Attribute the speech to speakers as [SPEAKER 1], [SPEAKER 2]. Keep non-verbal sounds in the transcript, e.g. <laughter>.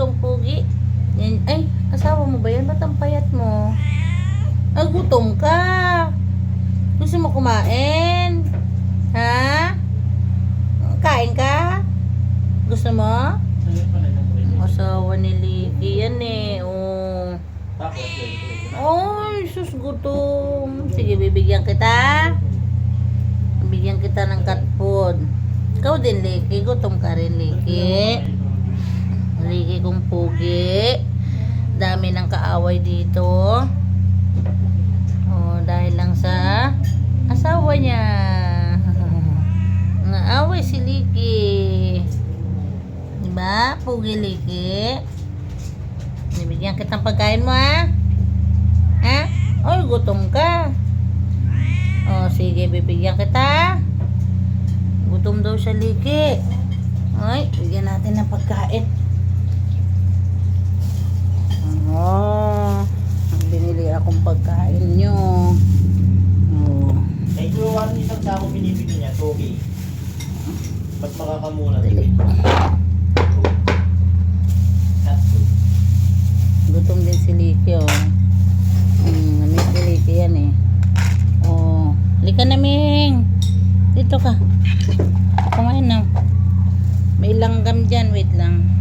[SPEAKER 1] tong pugi. Yan, ay, asawa mo ba yan? Ba't ang payat mo? Ay, gutom ka. Gusto mo kumain? Ha? Kain ka? Gusto mo? Asawa ni Licky yan eh. Oh. Ay, sus gutom. Sige, bibigyan kita. Bibigyan kita ng cat food. Ikaw din, Licky. Gutom ka rin, Licky. Licky kong pugi. Dami ng kaaway dito. Oh, dahil lang sa asawa niya. <laughs> Naaway si Licky. Diba? Pugi, Licky. Bibigyan kitang pagkain mo, ha? Ha? Ay, gutom ka. Oh, sige, bibigyan kita. Gutom daw siya, Liki. Ay, bigyan natin ng pagkain. Pagkain nyo. Oh,
[SPEAKER 2] Ay, kung ano isang damo binibili niya, okay. Ba't food.
[SPEAKER 1] Gutom din si Liki, oh. Hmm, namiss ni Liki yan, eh. Oh, lika na, Ming. Dito ka. Kumain na. May langgam dyan, wait lang.